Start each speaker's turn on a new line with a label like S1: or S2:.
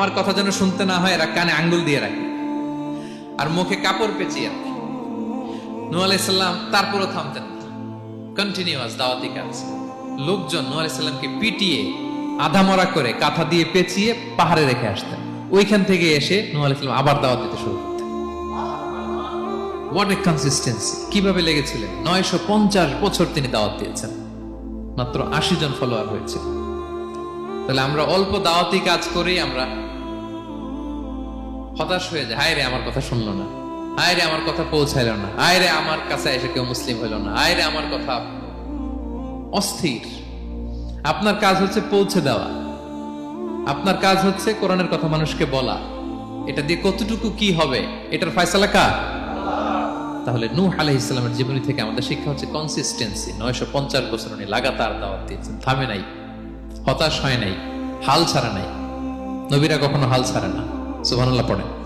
S1: আমার কথা যেন শুনতে না হয়, এরা কানে আঙ্গুল দিয়ে রাখে। আর মুখে কাপড় পেঁচিয়ে রাখে। নূ আলাইসাল্লাম তারপরও থামতেন না। কন্টিনিউয়াস দাওয়াতি কাজ। লোকজন নূ আলাইসাল্লামকে পিটিয়ে, আধা মরা করে কাঁথা দিয়ে পেঁচিয়ে পাহাড়ে রেখে আসতেন। ওইখান থেকে এসে নূ আলাইসাল্লাম আবার দাওয়াত দিতে শুরু করতেন। হোয়াট এ কনসিস্টেন্সি কীভাবে লেগেছিলেন? নয়শো পঞ্চাশ বছর তিনি দাওয়াত দিয়েছেন। মাত্র আশি জন ফলোয়ার হয়েছে। তাহলে আমরা অল্প দাওয়াতি কাজ করেই আমরা হতাশ হয়ে যায় হায় রে আমার কথা শুনলো না। হায় রে আমার কথা পৌঁছাইলো না। হায় রে আমার কাছে এসে কেউ মুসলিম হইল না। হায় রে আমার কথা অস্থির। আপনার কাজ হচ্ছে পৌঁছে দেওয়া। আপনার কাজ হচ্ছে কোরআনের কথা মানুষকে বলা। এটা দিয়ে কতটুকু কি হবে? এটার ফয়সালা কার? তাহলে নূহ আলাহ ইসলামের জীবনী থেকে আমাদের শিক্ষা হচ্ছে কনসিস্টেন্সি নয়শো পঞ্চাশ বছর উনি লাগাতার দাওয়াত দিয়েছেন। থামে নাই, হতাশ হয় নাই, হাল ছাড়া নাই। নবীরা কখনো হাল ছাড়ে না। Subhanallah pone.